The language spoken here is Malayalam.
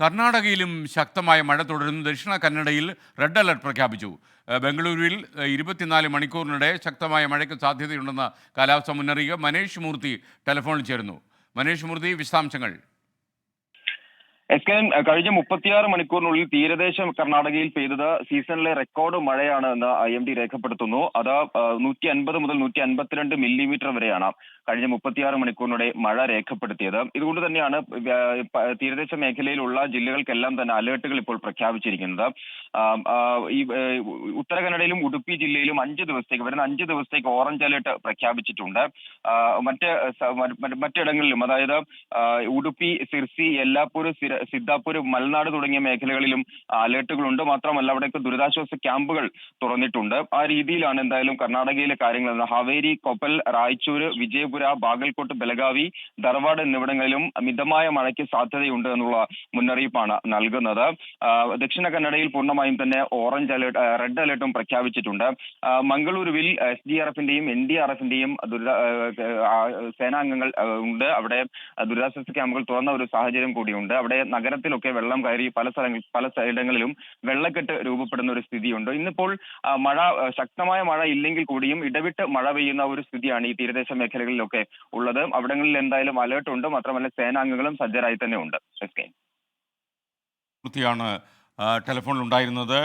കർണാടകയിലും ശക്തമായ മഴ തുടരുന്നു. ദക്ഷിണ കന്നഡയിൽ റെഡ് അലർട്ട് പ്രഖ്യാപിച്ചു. ബംഗളൂരുവിൽ ഇരുപത്തിനാല് മണിക്കൂറിനിടെ ശക്തമായ മഴയ്ക്ക് സാധ്യതയുണ്ടെന്ന കാലാവസ്ഥാ മുന്നറിയിപ്പ് മനേഷ് മൂർത്തി ടെലിഫോണിൽ ചേരുന്നു. മനേഷ് മൂർത്തി വിശദാംശങ്ങൾ. എസ് കെ കഴിഞ്ഞ മുപ്പത്തിയാറ് മണിക്കൂറിനുള്ളിൽ തീരദേശ കർണാടകയിൽ പെയ്തത് സീസണിലെ റെക്കോർഡ് മഴയാണ് എന്ന് ഐ എം ഡി രേഖപ്പെടുത്തുന്നു. അത് നൂറ്റി അൻപത് മുതൽ നൂറ്റി അൻപത്തിരണ്ട് മില്ലിമീറ്റർ വരെയാണ് കഴിഞ്ഞ മുപ്പത്തിയാറ് മണിക്കൂറിനിടെ മഴ രേഖപ്പെടുത്തിയത്. ഇതുകൊണ്ട് തന്നെയാണ് തീരദേശ മേഖലയിലുള്ള ജില്ലകൾക്കെല്ലാം തന്നെ അലേർട്ടുകൾ ഇപ്പോൾ പ്രഖ്യാപിച്ചിരിക്കുന്നത്. ഈ ഉത്തര കന്നഡയിലും ഉടുപ്പി ജില്ലയിലും അഞ്ച് ദിവസത്തേക്ക് വരുന്ന അഞ്ച് ദിവസത്തേക്ക് ഓറഞ്ച് അലേർട്ട് പ്രഖ്യാപിച്ചിട്ടുണ്ട്. മറ്റ് മറ്റ് മറ്റിടങ്ങളിലും അതായത് ഉടുപ്പി സിർസി എല്ലാപ്പൂർ സിദ്ധാപൂർ മലനാട് തുടങ്ങിയ മേഖലകളിലും അലേർട്ടുകളുണ്ട്. മാത്രമല്ല അവിടെയൊക്കെ ദുരിതാശ്വാസ ക്യാമ്പുകൾ തുറന്നിട്ടുണ്ട്. ആ രീതിയിലാണ് എന്തായാലും കർണാടകയിലെ കാര്യങ്ങൾ ഹവേരി കൊപ്പൽ റായ്ചൂര് വിജയപുര ബാഗൽകോട്ട് ബലഗാവി ധർവാഡ് എന്നിവിടങ്ങളിലും മിതമായ മഴയ്ക്ക് സാധ്യതയുണ്ട് എന്നുള്ള മുന്നറിയിപ്പാണ് നൽകുന്നത്. ദക്ഷിണ കന്നഡയിൽ പൂർണമായും തന്നെ ഓറഞ്ച് അലേർട്ട് റെഡ് അലേർട്ടും പ്രഖ്യാപിച്ചിട്ടുണ്ട്. മംഗളൂരുവിൽ എസ് ഡി ആർ എഫിന്റെയും എൻ ഡി ആർ എഫിന്റെയും സേനാംഗങ്ങൾ ഉണ്ട്. അവിടെ ദുരിതാശ്വാസ ക്യാമ്പുകൾ തുറന്ന ഒരു സാഹചര്യം കൂടിയുണ്ട്. അവിടെ നഗരത്തിലൊക്കെ വെള്ളം കയറി പല സ്ഥലങ്ങൾ പല സ്ഥലങ്ങളിലും വെള്ളക്കെട്ട് രൂപപ്പെടുന്ന ഒരു സ്ഥിതിയുണ്ട്. ഇന്നിപ്പോൾ മഴ ശക്തമായ മഴ ഇല്ലെങ്കിൽ കൂടിയും ഇടവിട്ട് മഴ പെയ്യുന്ന ഒരു സ്ഥിതിയാണ് ഈ തീരദേശ മേഖലകളിലൊക്കെ ഉള്ളത്. അവിടങ്ങളിൽ എന്തായാലും അലേർട്ട് ഉണ്ട്. മാത്രമല്ല സേനാംഗങ്ങളും സജ്ജരായി തന്നെ ഉണ്ട്. എസ് കെ ഉണ്ടായിരുന്നത്